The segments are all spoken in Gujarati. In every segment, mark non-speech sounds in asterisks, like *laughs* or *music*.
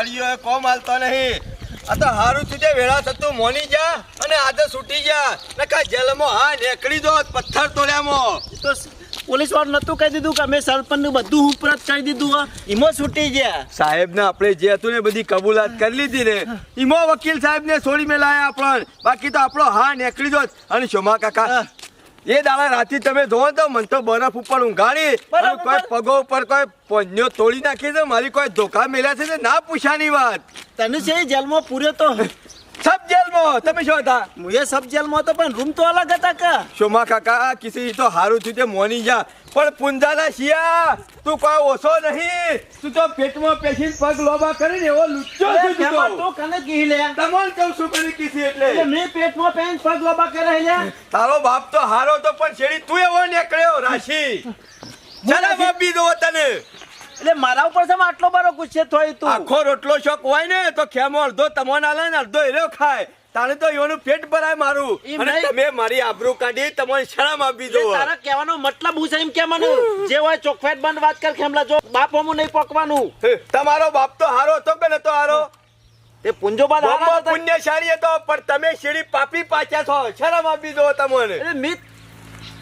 તળિયો એ કોમ હાલતો નહીં. આ તો હારું તું જે વેળા થતું મોની જા અને આજે છૂટી જા. નકા જેલમાં હા નીકળી દો પથ્થર તોડ્યામાં. તો પોલીસ વાળું નતું કહી દીધું કે અમે સરપંચનું બધું ઉપરત કરી દીધું. ઈમો છૂટી ગયા. સાહેબ ને આપણે જે હતું ને બધી કબૂલાત કરી લીધી ને ઈમો વકીલ સાહેબ ને છોડી મેલાયા પણ. બાકી તો આપણો હા નીકળી દો અને શોમા કાકા. એ દાડા રાતી તમે જોવો તો મને તો બરફ ઉપર ઊંઘાડી કોઈ પગો ઉપર કોઈ પોન્યો તોડી નાખી છે મારી કોઈ ધોકા મેળ્યા છે ના પૂછાની વાત. તને છે એ જેલમાં પૂરે તો સબ જેલમાં તમે શું હતા? હું એ સબ જેલમાં હતો પણ રૂમ તો અલગ હતા કા? શોમા કાકા કિસી તો હારું થયું તે મોની જા પણ પુંજાના શિયા તું કોઈ ઓછો નહીં. તું તો પેટમાં પેશી પગ લોબા કરીને એવો લુચ્ચો છે તું તો. તો કને કી લે? તમોન કહું છું કરી કિસી એટલે? એટલે મે પેટમાં પેન પગ લોબા કરે લે તારો બાપ તો હારો તો પણ છેડી તું એવો નીકળ્યો રાશી. ચાલે બાપી દો તને એટલે મારા ઉપર છે આટલો બરો ગુસ્સે થોય તું. આખો રોટલો શોખ હોય ને તો ખેમો અડધો તમોન આલે ને અડધો એરો ખાય. તારે તો એનું પેટ ભરાય મારું. અને તમે મારી આબરૂ કાઢી તમને શરમ આપી દો તારા કહેવાનો મતલબ હું છે એમ કે મને? જે હોય ચોકફેટ બંધ વાત કર ખેમલા જો બાપ હમું નહીં પકવાનું. તમારો બાપ તો હારો હતો કે નતો હારો? તે પુંજો બાદ હારા હતા. પુણ્યશાળી હતો પણ તમે શેરી પાપી પાછા છો. શરમ આપી દો તમને. મિત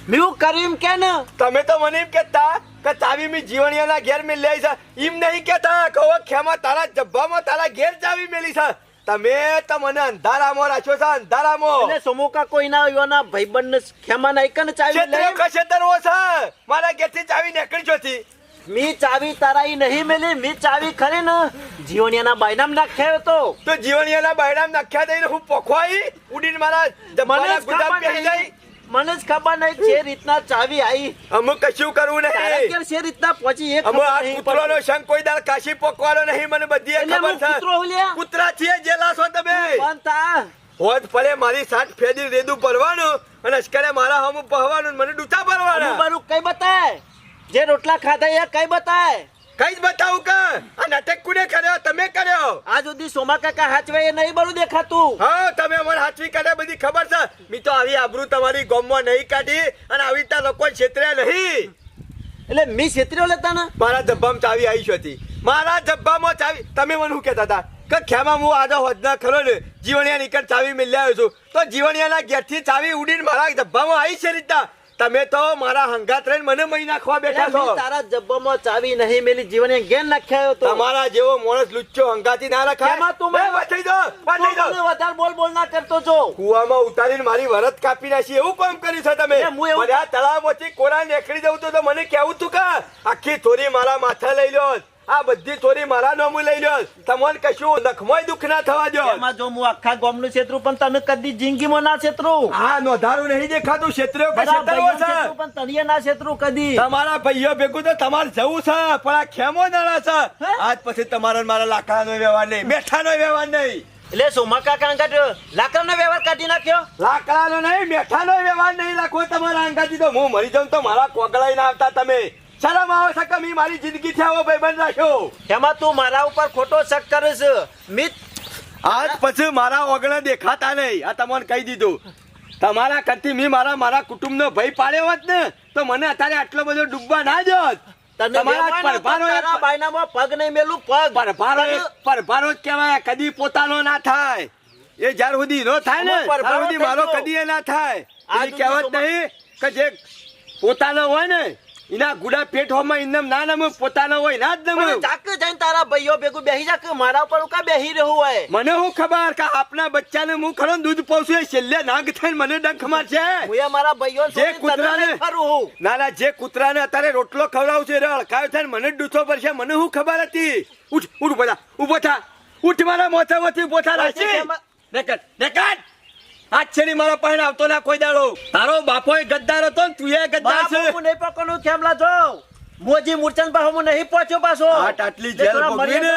મેં કર્યું કે ને? તમે તો મને એમ કહેતા કે ચાવી મી જીવણિયાના ઘેર મેલી લઈ છે. એમ નહીં કેતા કહો ખેમા તારા જબ્બામાં તારા ઘેર ચાવી મેલી છે. તમે તો મને અંધારામાં રાખ્યો છે અંધારામાં. એટલે સમોકા કોઈ ના યોના ભાઈબંધ ખેમા ના એક ચાવી લઈ? કશે તરવો છે મારા ઘેરથી ચાવી નીકળી જોતી. મી ચાવી તારા ઈ નહીં મેલી મી ચાવી ખરી ને જીવણિયાના બાયનામ નાખ્યા તો. તો જીવણિયાના બાયનામ નાખ્યા દઈને હું પોખવાઈ ઉડીને મારા મને ગુદામ પહેરી જાય નહીં મને જ ખબર નહીં જે રીતના ચાવી આવી અમે કશું કરવું નહીં. જે રીતના પહોંચી એક અમે આ કૂતરોનો શંખ કોઈ દાળ કાશી પોકવાનો નહીં મને બધી ખબર છે કૂતરો હુલ્યા? કૂતરા છીએ જેલા છો તમે. પણ તા. હોત પડે મારી સાત ફેદી રેદું ભરવાનું અને અશ્કરે મારા હમ પહવાનું મને ડૂચા ભરવાના. મારું કઈ બતાય? જે રોટલા ખાધા એ કઈ બતાય? કઈ જ બતાવું કે? આ નાટક કોને કર્યો? તમે કર્યો? આ સુધી સોમા કાકા હાચવે એ નહીં બરું દેખાતું. હા તમે અમાર હાચવી કાઢે બધી ખબર છે. મી તો આવી આબરૂ તમારી ગોમમાં નહીં કાઢી અને આવી રીતના લોકો છેતરે નહીં. એટલે મી છેતરીઓ લેતા ને મારા ડબ્બામાં ચાવી આવી હતી. મારા ડબ્બામાં ચાવી તમે મને શું કહેતા હતા? કે ખેમાં હું આજે હોદના ખરો ને જીવણિયા નીકળ ચાવી મિલ્યા આવ્યો છું. તો જીવણિયાના ઘેરથી ચાવી ઉડીને મારા ડબ્બામાં આવી છે રીતના. તમે તો મારા હંગાત રહીને મને મહી નાખવા બેઠા છો. તારા જબ્બામાં ચાવી નહીં મેલી જીવન ગેન નાખ્યો તો? તમારા જેવો માણસ લુચ્ચો હંગાતી ના રખાય. એમાં તું મેં મને- વાંચી દો વાંચી તું દો વધારે બોલ બોલ ના કરતો છો. કુવામાં ઉતારીને મારી વરત કાપી નાખી એવું કામ કર્યું છે તમે? હું એવું- બધા તળાવમાંથી કોરા નીકળી જવું તો મને કેવું તું કા? આખી થોરી મારા માથા લઈ લ્યો. આ બધી ચોરી મારા નોમું લઈ લો તમને કશું નખમોય દુઃખ ના થવા દો. એમાં જો હું આખા ગામનું છેતરું પણ તમે કદી જિંદગીમાં ના છેતરું હા નોંધારું નહીં દેખાતું ક્ષેત્રીઓ કે બધા ક્ષેત્રવો ભાઈઓને છે? છેતરું પણ તળિયે ના છેતરું કદી. તમારા ભાઈઓ ભેગું તો તમારે જવું છે પણ આ ખેમો નાણા છે. આજ પછી તમારા મારા લાકડાનો વ્યવહાર નહીં મેઠાનો વ્યવહાર નહીં. એટલે સોમા કાકા અંગાટ લાકડાનો વ્યવહાર કાઢી નાખ્યો? લાકડાનો નહીં મેઠાનો વ્યવહાર નહીં રાખવો તમારા અંગાથી તો હું મરી જાઉં તો મારા કોગળાઈ ના આવતા તમે. શરમ આવે છે કે મેં મારી જિંદગી થી આવો ભાઈબંધ રાખ્યો એમાં તું મારા ઉપર ખોટો શક કરે છે. મિત આજ પછી મારા ઓગણે દેખાતા નહીં. આ તમને કહી દીધું. તમારા કરતી મેં મારા મારા કુટુંબનો ભય પાડ્યો હોત ને તો મને અત્યારે આટલો બધો ડૂબવા ના જોત ને પગ નહીં મેલું પગ. પરભારો પરભારો જ કહેવાય કદી પોતાનો ના થાય. એ જ્યાર સુધી નો થાય ને ત્યાર સુધી મારો કદી એ ના થાય. આ કહેવત નહીં કે જે પોતાનો હોય ને એના ગુડા પેટ હોમાં ઇન્દમ ના નમ પોતાનો હોય ના જ નમ. જાક જઈને તારા ભાઈઓ ભેગું બેહી જાક મારા ઉપર કા બેહી રહ્યું હોય? મને હું ખબર કે આપના બચ્ચાને હું ખરો દૂધ પાઉં એ છેલ્લે નાગ થઈને મને ડંખ મારશે હું એ મારા ભાઈઓ જે કૂતરાને- હું. ના ના જે કૂતરાને અત્યારે રોટલો ખવડાવું છું એ અળકાયો થાય મને ડૂસો પડશે મને હું ખબર હતી? ઉઠ ઉઠ બધા ઊભો થા. ઉઠ મારા મોથામાંથી ઊભો થા પછી રાશી. એમાં- નેકટ નેકટ આજ છેડી મારા પાસે આવતો ના કોઈ દાડો. તારો બાપો ગદ્દાર હતો ને તું એ ગદ્દાર છે. હું નહીં પકડું ખેમલા જો? મોજી મૂર્ચન પાસે હું નહીં પહોંચ્યો પાછો. આ ટાટલી જેલ ભોગવીને.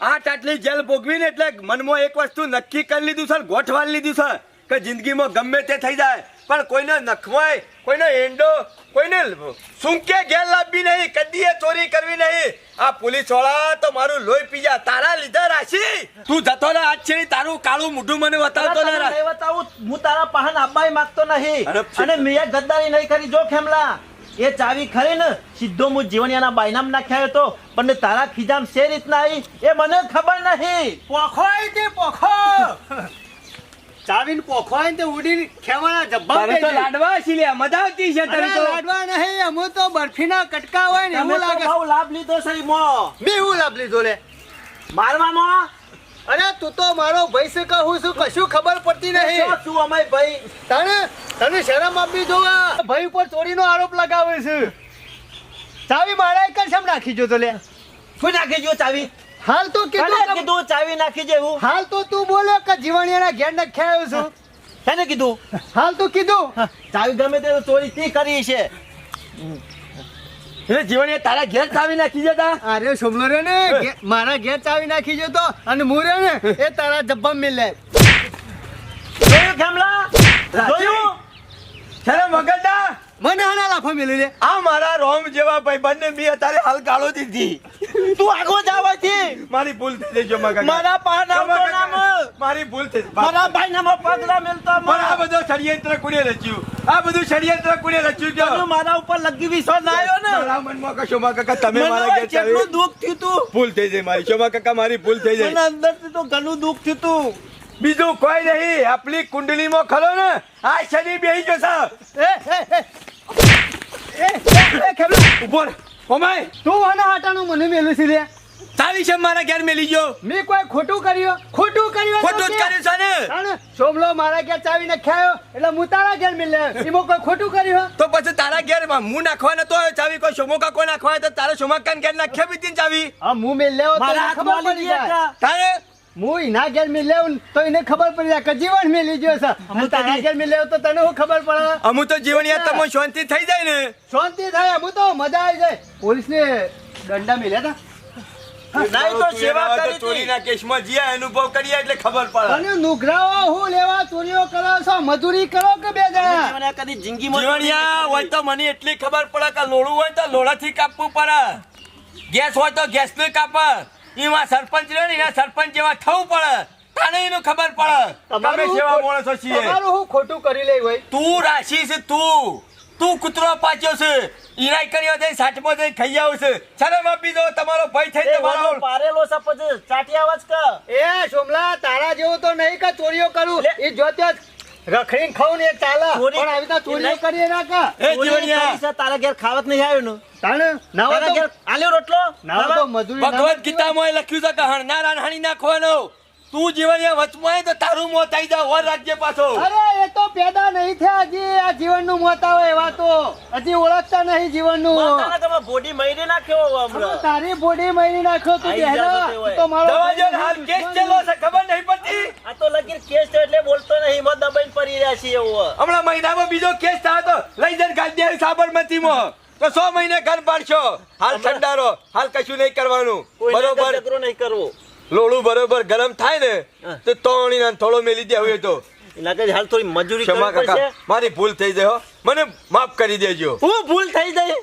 આ ટાટલી જેલ ભોગવીને એટલે મનમાં એક વસ્તુ નક્કી કરી લીધું છે ગોઠવાડી લીધું છે કે જિંદગીમાં ગમે તે થઈ જાય. પણ કોઈને નખવાય કોઈને એંડો કોઈને સુંકે ઘેર લાવવી નહીં કદીએ ચોરી કરવી નહીં. આ પોલીસવાળા તો મારું લોહી પીજા તારા લીધે રાશી. તું જતો ને આજ છે તારું કાળું મોઢું મને બતાવતો ને બતાવું, હું તારા પહાન આબાઈ માંગતો નહીં. અને મેં ગદ્દારી નહીં કરી જો ખેમલા. એ ચાવી ખરી ને સીધો હું જીવણિયાના બાયનામ નાખ્યા હતો પણ તારા ખીજામ શે રીતના આવી એ મને ખબર નહીં. પોખો તે પોખો. ચાવીને પોખો આઈ તે ઉડીને ખેવાના જબ્બા તને તો લાડવા લ્યા, મજા આવતી છે તને તો. લાડવા નહીં અમુ તો બરફીના કટકા હોય ને એવું લાગે બહુ લાભ લીધો છે મો. બે હું લાભ લીધો લે. મારવામાં? અરે તું તો મારો ભાઈ છે કહું છું કશું ખબર પડતી નહીં. તું શું અમાય ભાઈ? તને તને શરમ આપી દો ભાઈ ઉપર ચોરીનો આરોપ લગાવે છે. ચાવી મારા એક શમ નાખી જો તો લે? શું નાખી જો ચાવી? હાલ તો કોને કીધું ચાવી નાખી જેવું. હાલ તો તું બોલે જીવણિયાના ઘેર નખ્યા છું. શેને કીધું? હાલ તું કીધું. ચાવી ગમે તે ચોરી તે કરી છે. એટલે જીવણીએ તારા ઘેર ચાવી નાખી જતા અરે સોમલો રે ને મારા ઘેર ચાવી નાખી જતો અને હું રે ને એ તારા જબ્બા મિલે. જોયું ખેમલા જોયું? છેલ્લે મગજના? મને આના લાફા મિલી લે. આ મારા રોમ જેવા ભાઈ બંને બી અત્યારે હાલ ગાળો દીધી. તું આગો જવાથી મારી ભૂલ થઈ ગઈ જોમા કાકા. મારા પા નામ તો નામ મારી ભૂલ થઈ મારા ભાઈ નામ પગલા મેલતો પણ આ બધો ષડયંત્ર કોને રચ્યું? આ બધું ષડયંત્ર કોને રચ્યું કે તું મારા ઉપર લગી વિશ્વાસ ના આવ્યો ને. મારા મનમાં કશો મા કાકા તમે મને મારા ઘેર કેટલું દુખ થયું તું. ભૂલ થઈ જાય મારી શોભા કાકા મારી ભૂલ થઈ મને અંદર અંદરથી તો ઘણું દુઃખ થયું તું. બીજું કોઈ નહીં આપણી કુંડલીમાં ખરો ને? આ શનિ બેહી જશે. એ એ એ એ એ ખેમલા ઊભો રહે. ઓમાય. તું વાના હાટાનું મને મેલું છે લે. તારી શેમ મારા ઘેર મેલી ગયો. મેં કોઈ ખોટું કર્યું? ખોટું કર્યું ખોટું જ કર્યું છે ને. સોમલો મારા ઘેર ચાવી નખ્યાયો એટલે હું તારા ઘેર મિલે એમાં કોઈ ખોટું કર્યું તો પછી તારા ઘેર હું નાખવા નતો આવ્યો? ચાવી કોઈ શોમો કાકો નાખવા તો તારા શોમા કાન ઘેર નાખ્યા બી હતી ચાવી. હા હું મિલ લેવો. તારે? હું એના ઘેર મિલ લેવું તો એને ખબર પડી જાય કે જીવન મેલી ગયો છે. અને તારા ઘેર મિલ તો તને શું ખબર પડે? અમુ તો તમે શાંતિ થઈ જાય ને. શાંતિ થાય હું તો મજા આવી જાય. પોલીસને દંડા મિલ્યા હતા નહીં તો સેવા કરી ચોરીના કેસમાં જ્યાં અનુભવ કરીએ એટલે ખબર પડે. અને નુગરાઓ હું લેવા ચોરીઓ કરો છો? મજૂરી કરો કે બે જણા? મને કદી જિંદગીમાં જીવણિયા હોય તો મને એટલી ખબર પડે કે લોળું હોય તો લોળાથી કાપવું પડે. ગેસ હોય તો ગેસનું કાપે. એમાં સરપંચ રહ્યો ને એના સરપંચ જેવા થવું પડે. તને એનું ખબર પડે. તમે તમારું સેવા માણસો છીએ. તમારું હું ખોટું કરી લઈ હોય? તું રાશી છે તું. તું કૂતરો પાચ્યો છે. ઈરાય કર્યો છે સાઠમો જઈ ખાઈ આવું છે. શરમ આપી દો તમારો ભય થઈ તમારો પારેલો છે પછી ચાટી આવાજ કર. એ સોમલા તારા જેવું તો નહીં કે ચોરીઓ કરું. એ જો ત્યાં રખડીને ખાવ ને એ પણ આવી તો ચોરીઓ કરીએ ના કા? એ છે, તારા ઘેર ખાવત નહીં આવ્યું ને. તાણે? ના તો ઘેર આલ્યો રોટલો? ના હોય તો મજૂરી ના ગીતા માં લખ્યું છે કે હણનાર ના નાખવાનો. તું જીવનિયા વચમાં તો તારું મોત આવી જાય ઓર રાજ્ય પાછો. અરે એ તો પેદા નહીં થયા હજી આ જીવનનું મોત આવે એવા તો. હજી ઓળખતા નહીં જીવનનું તમે બોડી મહિને નાખ્યો તારી બોડી મરી નાખ્યો તું બેહરા. તે મારો હાલ કેસ ચલો છે ખબર નહીં પડતી? આ તો લગીર કેસ છે એટલે બોલતો નહીં મત દબાઈને પડી રહ્યા છીએ એવું. હમણાં મહિનામાં બીજો કેસ થયો તો લઈ જઈને ગાડી સાબરમતી સાબરમતીમાં. તો સો મહિને ઘર પાડશો. હાલ ઠંડારો હાલ કશું નહીં કરવાનું. બરોબર? નહીં કરવો. લોળું બરોબર ગરમ થાય ને તો તોણી થોડો મેલી દે હવે તો. લાગે હાલ થોડી મજૂરી ક્ષમા કાકા મારી ભૂલ થઈ જાય હો. મને માફ કરી દેજો. હું ભૂલ થઈ જાય?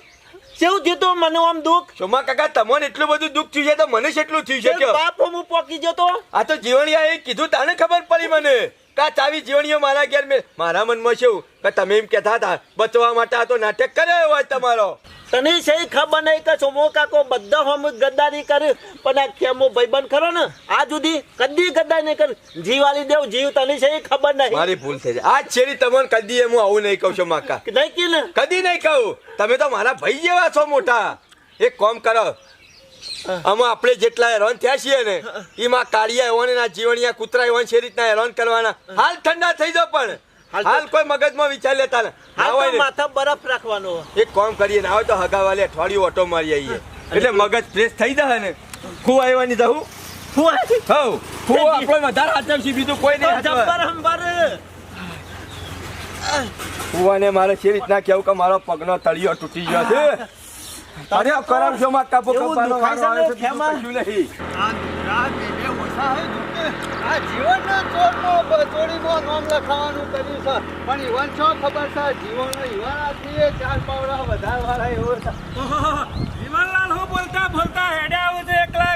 કેવું થયું તું મને આમ દુઃખ? ક્ષમા કાકા તમને એટલું બધું દુઃખ થયું છે તો મને કેટલું થયું છે બાપ હું પોકી જતો આ તો જીવણિયા એ કીધું તાને ખબર પડી મને. કે ચાવી જીવણીઓ મારા ઘેર મેં મારા મનમાં શું કે તમે એમ કહેતા હતા બચવા માટે આ તો નાટક કર્યો હોય તમારો. તને સહી ખબર નહીં કે સોમો કાકો બધા હોમ ગદ્દારી કરી પણ આ કેમો ભાઈબંધ ખરો ને આ જુદી કદી ગદ્દારી નહીં કર. જીવાલી દેવ જીવ તને સહી ખબર નહીં. મારી ભૂલ થઈ જાય. આજ છેડી તમને કદી હું આવું નહીં કહું છું માકા. નહીં કે ને કદી નહીં કહું. તમે તો મારા ભાઈ જેવા છો મોટા. એક કામ કરો આમાં આપણે જેટલા હેરાન થયા છીએ ને એમાં કાળિયા એવાને ના જીવણિયા કૂતરા એવાને છે રીતના હેરાન કરવાના. હાલ ઠંડા થઈ જાવ પણ. હાલ કોઈ મગજમાં વિચાર લેતા ને હાલ માથા બરફ રાખવાનો. એક કામ કરીએ ને હોય તો હગાવાલે અઠવાડિયું ઓટો મારી આવીએ. એટલે મગજ ફ્રેશ થઈ જાય ને. ખુવા આવવાની જવું હું. હવ. આપણે વધારે હાચવશી બીજું કોઈ નહીં. જબ્બર હંબર ફુવાને મારે છે રીતના કેવું કે મારો પગનો તળિયો તૂટી ગયો છે. અરે કરમ છો માં કપો કપાનો વારો આવે છે કશું નહીં. આ રાત બે ઓછા હે. આ જીવનનો ચોરનો ચોરીનો નામ લખાવાનું કર્યું છે. પણ ઈવન છો ખબર છે જીવનનો ઈવન આથી એ ચાર પાવડા વધારવાળા એવો છે. વિમલલાલ હું બોલતા બોલતા હેડે આવું છું એકલા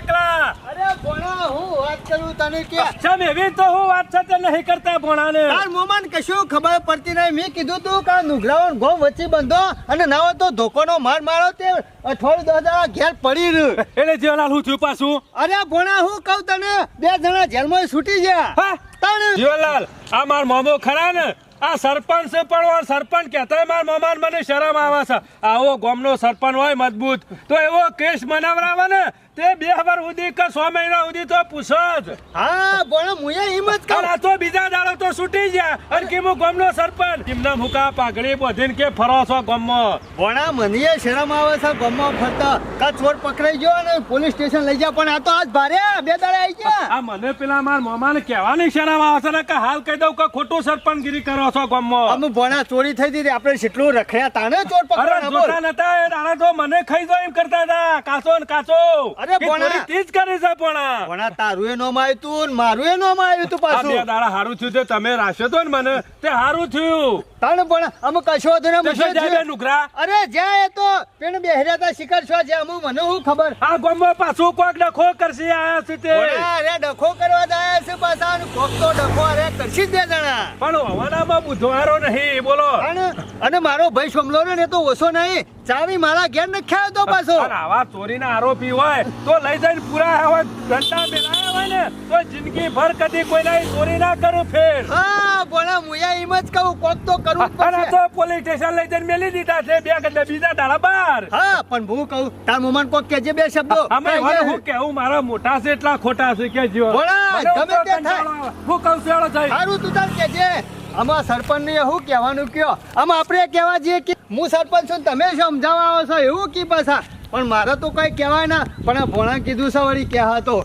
ભણા હું વાત કરું તને કે ચમ એવી તો હું વાત છે તે નહીં કરતા ભોણાને. તાર મોમાન કશું ખબર પડતી નહીં. મેં કીધું તું કે નુગરાઓ ગોમ વચ્ચે બંધો અને ના તો ધોકોનો માર મારો તે અઠવાડિયું દસ દાડા ઘેર પડી રહ્યું. એટલે જીવલાલ હું થયું પાછું? અરે ભોણા હું કહું તને બે જણા જેલમાં છૂટી ગયા. હા? તને જીવલાલ આ માર મોમો ખરા ને? આ સરપંચ પણ સરપંચ કહેતા મારા મોમાન મને શરમ આવે છે. આવો ગોમનો સરપંચ હોય મજબૂત. તો એવો કેસ મનાવરાવે ને તે બે વાર સુધી કે સો મહિના સુધી તો પૂછો જ. હા ભોણા મુએ હિંમત કર આ તો બીજા દાડો તો છૂટી ગયા. અને કે હું ગામનો સરપંચ? એમના મુકા પાઘડી બોધીને કે ફરો છો ગામમાં? બોણા મને શરમ આવે છે ગામમાં ફરતા. કા ચોર પકડાઈ ગયો અને પોલીસ સ્ટેશન લઈ જા પણ આ તો આજ ભારે બે દાડે આવી ગયા. આ મને પેલા માર મોમાને કહેવાની શરમ આવે છે ને કે હાલ કહી દઉં કે ખોટું સરપંચગીરી કરો છો ગામમાં. અમે બોણા ચોરી થઈ હતી આપણે જેટલું રખડ્યા તાને ચોર જોતા નતા એ દાડા તો મને ખાઈ દો એમ કરતા હતા. કાચો ને કાચો. અરે ભોણા. ચોરી તી જ કરી છે પણ. ભોણા તારું એ નોમ આવ્યું તું ને મારું એ નોમ આવ્યું તું આ પાછું દાડા હારું થયું તે તમે રાખ્યો તો ને મને તે હારું થયું. તણ પણ અમે કશો હતો ને તે જાય નુકરા અરે જ્યાં એ તો પેણ બેહર્યા તા શિકાર છો જ્યાં? હું મને હું ખબર? આ ગોમો પાછું કોક ડખો કરશે આયા છે તે. અરે ડખો કરવા જાય છે પાછા કોક તો ડખો અરે કરશી બે જણા. પણ હવાનામાં બુધવારો નહીં બોલો. અને અને મારો ભાઈ સમલો ને તો ઓછો નહીં. ચાવી મારા ઘેર નખ્યા તો પાછો. પણ આવા ચોરીના આરોપી હોય તો લઈ જઈને પૂરા હોય ધંધા મેળાયા હોય ને તો જિંદગી ભર કદી કોઈના ચોરી ના કરું ફેર. હા બોલા મુયા એમ જ કહું કોક તો કરું પડશે. તો પોલીસ સ્ટેશન લઈ જઈને મેલી દીધા છે બે કદે બીજા દાડા બાર. હા પણ હું કહું તાર મમાન કોક કેજે બે શબ્દો. અમે હું કેવું મારા મોટા છે એટલા ખોટા છે કે જીવો. બોલા ગમે તો કંટાળો હું કહું છું. સારું તું તાર કેજે આમાં સરપંચ ને શું કહેવાનું કયો. આમાં આપણે કહેવા જઈએ કે હું સરપંચ છું તમે સમજાવવા આવો છો? એવું કી પાછા? પણ મારે તો કઈ કહેવાય ના. પણ આ ભોણા કીધું છે વળી કહેવા તો.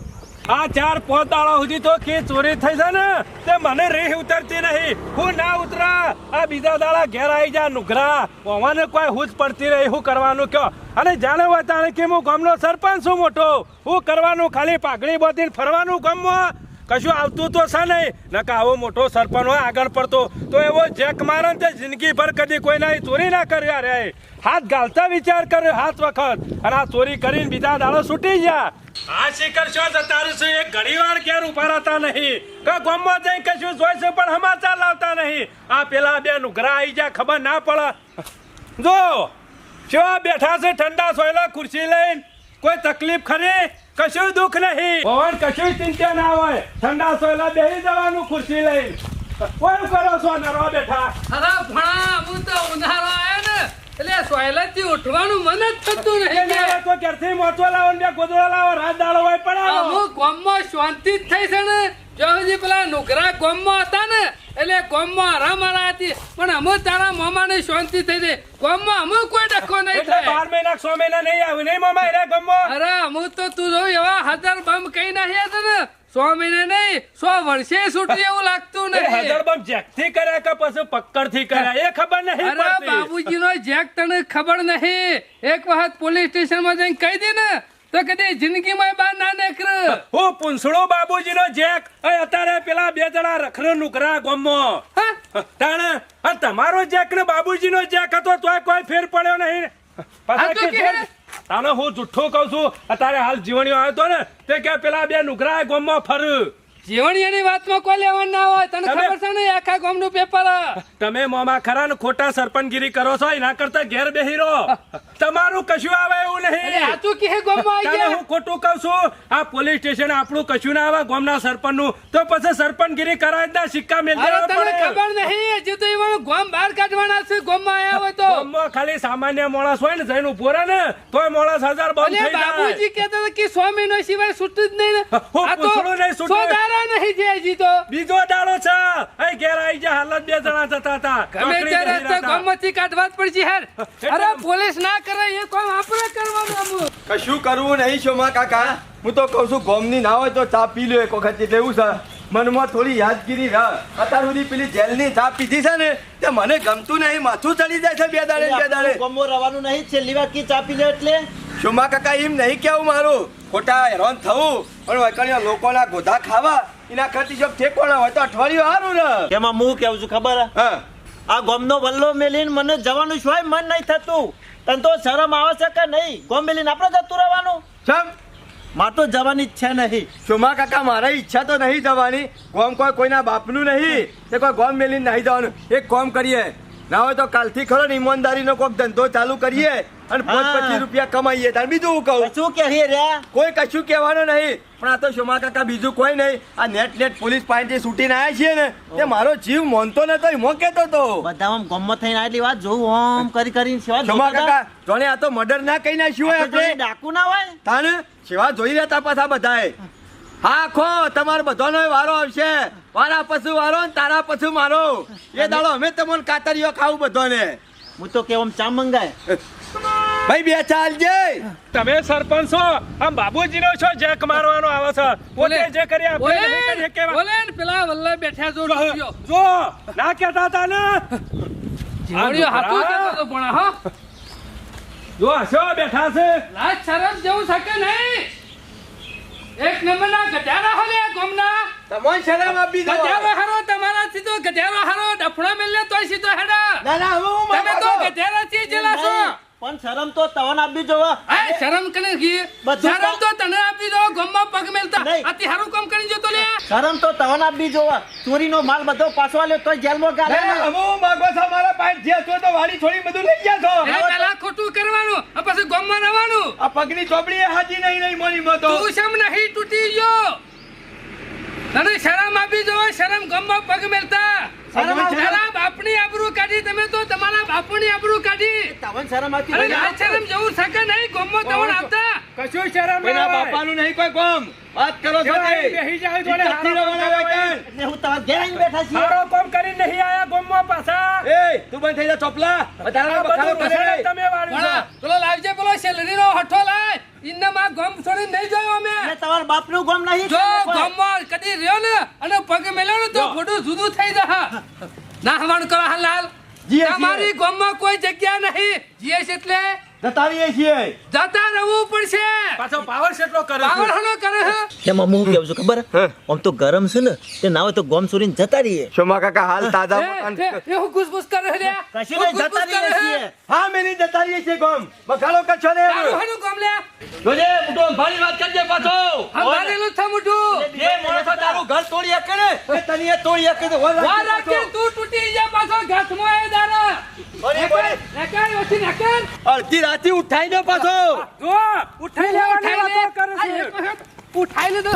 આ ચાર પાંચ દાડા સુધી તો કે ચોરી થઈ છે ને? તે મને રેહ ઉતરતી નહીં. હું ના ઉતરા. આ બીજા દાડા ઘેર આવી જા નુઘરા. હોવાને કોઈ હુજ પડતી રહી. હું કરવાનું કયો? અને જાણે હોય કે હું ગામનો સરપંચ છું મોટો. હું કરવાનું ખાલી પાઘડી બાંધીને ફરવાનું ગામમાં. કશું આવતું તો છે નહીં. નકા આવો મોટો સરપંચ હોય, આગળ પડતો. તો એવો જેક મારે તે જિંદગી ભર કદી કોઈના ચોરી ના કર્યા રે. હાથ ગાલતા વિચાર કર્યો હાથ વખત. અને આ ચોરી કરીને બીજા દાડો છૂટી ગયા. આ શિખર છો જતા રહેશે એક ઘણી વાર ઘેર ઊભા રહેતા નહીં. કે ગામમાં જઈ કશું જોઈ છે પણ સમાચાર લાવતા નહીં. આ પેલા બે નુગરા આવી જાય ખબર ના પડે. જો કેવા બેઠા છે ઠંડા સોયલા ખુરશી લઈને. કોઈ તકલીફ ખરી? કશું દુઃખ નહીં. પવન કશું ચિંતા ના હોય. ઠંડા સોયલા બેસી જવાનું ખુરશી લઈ કોઈ કરો છો નરવા બેઠા? અરે ભણા હું તો ઉનાળો આવ્યો ને એટલે સોયલાથી ઉઠવાનું મન જ થતું નહીં તો ક્યારથી મોચો લાવો ને ગોદડા લાવો રાત દાડો હોય પડાવો. હું ગામમાં શાંતિ જ થઈ છે ને. જો હજી પેલા નુકરા ગામમાં હતા ને એટલે કોમમાં આરામ આરા હતી પણ અમે તારા મામાને શાંતિ થઈ ગઈ કોમમાં અમુક કોઈ ડખો નહીં થાય. બાર મહિના છ મહિના નહીં આવ્યું નહીં મામા એરા ગમો અરે અમુક તો તું જો એવા હજાર બમ કઈ નાખ્યા હતા ને. સો મહિને નહીં સો વર્ષે છૂટી એવું લાગતું નહીં. જેકથી કર્યા કે પછી પક્કડથી કર્યા? એ ખબર નહીં અરે બાબુજી નો જેક તને ખબર નહીં. એક વખત પોલીસ સ્ટેશનમાં જઈને કહી દે ને તો કદી જિંદગીમાં બા ના નીકળ. હું પૂંછડો બાબુજીનો જેક. એ અત્યારે પેલા બે જણા રખડો નુકરા ગમો. તાણે આ તમારો જેક ને બાબુજીનો જેક હતો તોય કોઈ ફેર પડ્યો નહીં. તાણે હું જુઠ્ઠું કહું છું અત્યારે હાલ જીવણીઓ આવ્યો હતો ને તે કે પેલા બે નુકરા ગમો ફર. જીવણીયાની વાતમાં કોઈ લેવાનું ના હોય તને ખબર છે ને આખા ગામનું પેપર? તમે મોમાં ખરા ને ખોટા સરપંચગીરી કરો છો એના કરતા ઘેર બેહી રહો. તમારું કશું આવે એવું નહીં. સાચું કે ગામમાં આવી ગયા? હું ખોટું કહું છું આ પોલીસ સ્ટેશન આપણું કશું ના આવે ગામના સરપંચનું તો પછી સરપંચગીરી કરાય જ ના સિક્કા મેલ દેવા પડે. ખબર નહીં જે તો એમાં ગામ બહાર કાઢવાના છે ગામમાં આવ્યા હોય તો. ગામમાં ખાલી સામાન્ય માણસ હોય ને જઈને ઊભો રહે ને તોય માણસ હજાર બંધ થઈ જાય. બાબુજી કહેતા કે સો નો સિવાય છૂટતું જ નહીં ને. આ તો નહીં છે હજી તો. બીજો દાડો છે. અહીં ઘેર આવી જા હાલત બે જણા જતા હતા. ગમે ત્યારે તો ગમતી ગામમાંથી કાઢવા પડશે યાર *laughs* અરે પોલીસ ના કરે એ કામ આપણે કરવાનું. કશું કરવું નહીં શોમા કાકા. હું તો કહું છું ગોમની ના હોય તો ચા પી લો એક વખત એટલે એવું છે. મનમાં થોડી યાદગીરી રહ. અત્યાર સુધી પેલી જેલની ચા પીધી છે ને તે મને ગમતું નહીં માથું ચડી જાય છે બે દાડે બે દાડે. ગમો રવાનું નહીં છેલ્લી વાર કી ચા પી લે એટલે? શોમા કાકા એમ નહીં કેવું મારું? ખોટા હેરાન થવું. પણ વૈકણ્યા લોકોના ગોધા ખાવા એના કરતી જો ઠેકોણા હોય તો અઠવાડિયું સારું ને એમાં હું કેવું છું ખબર હે? આ ગોમનો વલ્લો મેલીને મને જવાનું શું મન નહીં થતું. તને તો શરમ આવે છે કે નહીં? ગોમ મેલીને આપણે જતું રહેવાનું? ચમ? માર તો જવાની ઈચ્છા નહીં. સુમા કાકા મારા ઈચ્છા તો નહીં જવાની? ગોમ કોઈ કોઈના બાપનું નહીં તે કોઈ ગોમ મેલીને નહીં જવાનું? એક કોમ કરીએ. ના હોય તો કાલથી ખરો ને ઈમાનદારીનો કોઈક ધંધો ચાલુ કરીએ. અને પાંચ. પચીસ રૂપિયા કમાઈએ તાર. બીજું હું કહું? શું કે રે. કોઈ કશું કહેવાનું નહીં. પણ આ તો શોમા કાકા બીજું કોઈ નહીં. આ નેટ નેટ પોલીસ પાસેથી છૂટીને આવ્યા છીએ ને તે મારો જીવ મોનતો નતો મો કેતો તો. બધા આમ ગમત થઈને આટલી વાત જોઉં આમ કરી કરીને સેવા શોમા કાકા જોને આ તો મર્ડર ના કહી નાખ્યું હોય આપણે? ડાકુ ના હોય? તાને સેવા જોઈ રહ્યા પાછા બધાએ. હા ખો તમારો બધાનો વારો આવશે. વારા પશુ વારો ને તારા પશુ મારો. એ દાડો અમે તમને કાતરીઓ ખાવું બધાને. હું તો કેવું ચા મંગાય. ભાઈ બે ચાલજે તમે સરપંચ છો? આમ બાબુજીનો છો જેક મારવાનો આવે છે. પોતે જે કરી આપે બોલે નહીં કેવા બોલે ને પેલા વલ્લે બેઠા જો. જો ના કેતા તા ને? જીવણીઓ હાથો કહેતો તો પણ હા. જો હશો બેઠા છે? લાજ શરમ જેવું શકે નહીં. એક નંબર ના હો લે ગોમના. તમોન શરમ આપી દો. ગધેડો હરો તમારા સીધો ગધેડો હરો ડફણો મેલે તોય સીધો હેડા. ના ના હું તમે તો માગો થી જેલા છો. પણ શરમ તો તવન આપી જો આ શરમ કને બધું શરમ તો- તો તને આપી જો ગોમમાં પગ મેલતા. અતિ આથી હારું કામ કરી જતો લે. શરમ તો તવન આપવી જોવા. ચોરીનો માલ બધો પાછો લે તો જેલમાં હવે હું માગો છું મારા પાસે જે છો તો વાડી છોડી બધું લઈ ગયા છો. એ પેલા ખોટું કરવાનું આ પછી ગોમમાં રહેવાનું આ પગની ચોપડી એ હાજી નહીં નહીં મોની મતો. તું શેમ નહીં તૂટી ગયો? તને શરમ આપી દો શરમ ગોમમાં પગ મેલતા. શરમ બાપની આબરૂ કાઢી તમે તો તમારા બાપુની આબરૂ કાઢી. તવન શરમ આપી અરે આ શરમ જવું શકે નહીં ગમો તવન આપતા. કશું શરમ નહીં ના બાપાનું નહીં કોઈ ગમ. વાત કરો છો તે. બેહી જાય જોડે હાથી કાન. એટલે હું તમારા ઘેર આવીને બેઠા છીએ. મારો કોમ કરી નહીં આયા ગોમમાં પાછા. એ તું બંધ થઈ જા ચોપલા. આ બખાડો બધું કરે. તમે વાળી ચલો લાવજે પેલો સેલરી નો સેલરીનો હઠ્ઠો લાય. ઇન્ના માં ગમ છોડી નહીં જોયો અમે. ને તમાર બાપનું ગમ નહીં જો ગમમાં કદી રહ્યો ને અને પગ મેલ્યો ને તો ફોટો જુદું થઈ જા ના હવાણ કરો હાલ અમારી તમારી ગોમમાં કોઈ જગ્યા નહીં. જીએસ એટલે જતા છીએ. જતા રહેવું પડશે. પાછો પાવર શેટલો કરે પાવર હનો કરે હે એમાં હું કેવું છું ખબર? આમ તો ગરમ છે ને તે ના તો ગોમ સુરીને જતા રહીએ સોમા કાકા હાલ તાજા એ, મકાન એ, એ હું ગુસગુસ કરે લે કશું નહીં જતા રહીએ છીએ. હા મેલી જતા રહીએ છીએ ગોમ. બખાડો કરશો ને તારું ગોમ લે. જોજે મોટો ભારી વાત કરજે પાછો. હંભારેલું છે મોઢું એ માણસો તારું ઘર તોડી શકે ને. એ તને તોડી વાર રાખી તું તૂટી જા પાછો ઘાસમાં એ દારા અડધી રાતે ઉઠાઈ દો પાછો. જો ઉઠાઈ લે ઉઠાઈ છે. ઉઠાઈ લીધો.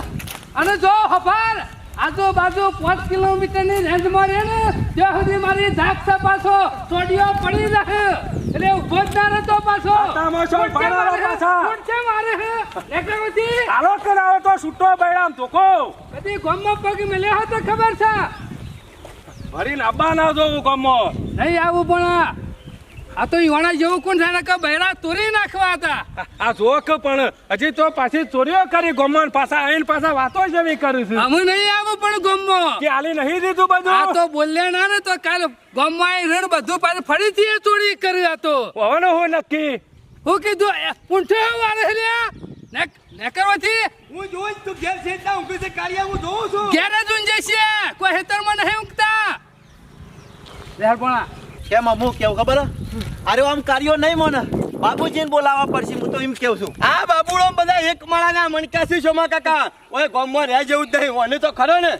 અને જો હફાર આજુબાજુ પાંચ કિલોમીટરની રેન્જમાં રે ને ત્યાં સુધી મારી ધાક છે પાછો. ચોડીઓ પડી રહે. એટલે ઊભો જ ના રહેતો પાછો. તમાશો મારે? પાછા. કોણ છે મારે? હે? એકરવતી? ચાલો કરાવો તો છૂટો બૈરામ ધોકો. બધી ગોમ પગ મેલ્યો હતો ખબર છે. ભરીને આબા ના જોવું ગમો. નહીં આવું પણ આ તો ઈવાણા જેવું કોણ થાય કે બહેરા તોરી નાખવા હતા. આ જોક પણ હજી તો પાછી ચોરીઓ કરી ગોમન પાછા આવીને પાછા વાતો જ એવી કરી છે. અમે નહીં આવું પણ ગોમો. કે આલી નહીં દીધું આ તો બોલ્યા ના ને તો કાલ ગામમાં આઈ રેડ બધું પાછું ફરીથી એ ચોરી કરી હતો. હવે હું નક્કી? હું કીધું એ પૂંઠે વારે લ્યા. ને નેકરવાથી હું જોઉં તું ઘેર છે ઊંઘી છે કાળિયા હું જોઉં છું. ઘેરે ઊંઘે છે. કોઈ હેતરમાં નહીં ઊંઘતા. કેમ અમુક કેવું ખબર અરે આમ કાર્યો નહીં મને. બાબુજીને બોલાવવા પડશે હું તો એમ કેવું છું. આ બાબુડો બધા એક માળાના મણકાસી સોમા કાકા. ઓય ગામમાં રહે જેવું જ નહીં ઓને તો ખરો ને?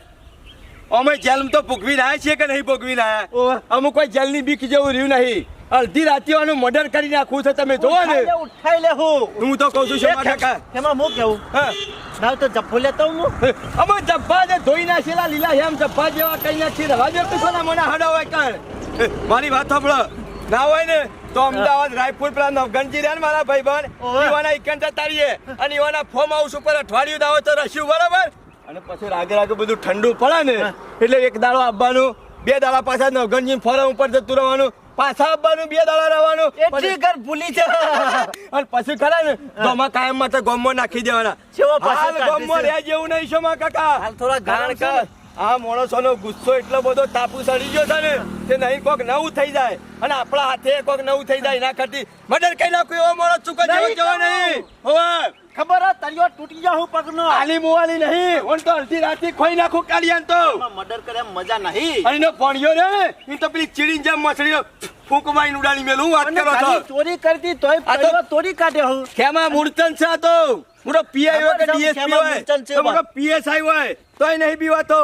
અમે જેલ તો ભોગવી રહ્યા છીએ કે નહીં ભોગવી રહ્યા. અમુક કોઈ જેલની બીક જેવું રહ્યું નહીં. અડધી રાતીઓનું મર્ડર કરી નાખું છે તમે જોવો ને. ઉઠાઈ લે, હું. હું તો કહું છું સોમા કાકા એમાં હું કેવું હા. ના તો જપ્પો લેતો હું. અમે જબ્બા જે ધોઈ નાખેલા લીલા હેમ જબ્બા જેવા કઈ નાખી રવા દે તો સોના મને હડો હોય કર મારી વાત સાંભળો. ના હોય ને તો અમદાવાદ રાયપુર પેલા નવગણજી રહ્યા મારા ભાઈબંધ. ઓવે. ઈવાના ઇકન તારીએ અને ઈવાના ફોર્મ હાઉસ ઉપર અઠવાડિયું દાવો તો રસ્યું બરાબર? અને પછી રાગે રાગે બધું ઠંડુ પડે ને. એટલે એક દાડો આવવાનું બે દાડા પાછા નવગણજી ફોરમ ઉપર જતું રહેવાનું. પાછા આવવાનું બે દાડા રહેવાનું. એટલી ઘર ભૂલી છે. *laughs* અને પછી ખરા ને ગોમાં કાયમ માટે ગોમમાં નાખી દેવાના. પાછો હાલ ગોમમાં રહ્યા જેવું નહીં શોમાં કાકા. હાલ થોડા ગાણ કર. આ માણસોનો ગુસ્સો એટલો બધો તાપુ સડી ગયો છે ને કે નહીં કોક નવું થઈ જાય. અને આપણા હાથે કોક નવું થઈ જાય એના કરતી મર્ડર કઈ નાખું એવો માણસ ચૂકો જેવો નહીં નહીં. હોવે. ખબર હે તળિયો તૂટી જાઉં પગનો. આલી મુવાલી નહીં. હું તો અડધી રાતે ખોઈ નાખું કાઢિયાન તો. મર્ડર કરે એમ મજા નહીં. અને ભણ્યો રે એ તો પેલી ચીડી જેમ મસળીનો ફૂંક માઈન ઉડાડી મેલું વાત કરો છો? ચોરી કરતી તોય પડ્યો તોડી કાઢ્યો હું. ખેમા મૂર્તન છે તો. હું તો પીઆઈ હોય કે ડીએસપી હોય? હું તો પીએસઆઈ હોય તોય નહીં બીવાતો.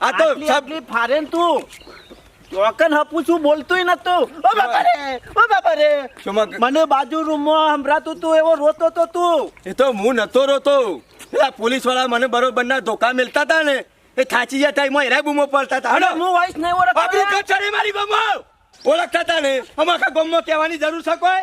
આ તો સબ ફારેન તું. ચોકન હપું છું બોલતોય નતો ઓ બાપા રે ઓ બાપા રે મને બાજુ રૂમમાં સંભળાતું તું એવો રોતો તો તું. એ તો હું નતો રોતો. પેલા પોલીસવાળા મને બરોબર ના ધોકા મેલતા હતા ને એ થાચી જતા એમાં હેરા બૂમો પડતા હતા હું વાઈસ નહીં ઓળખ આપણી કચરી મારી ગમો ઓળખતા હતા ને. અમાખા ગમો કહેવાની જરૂર છે કોઈ?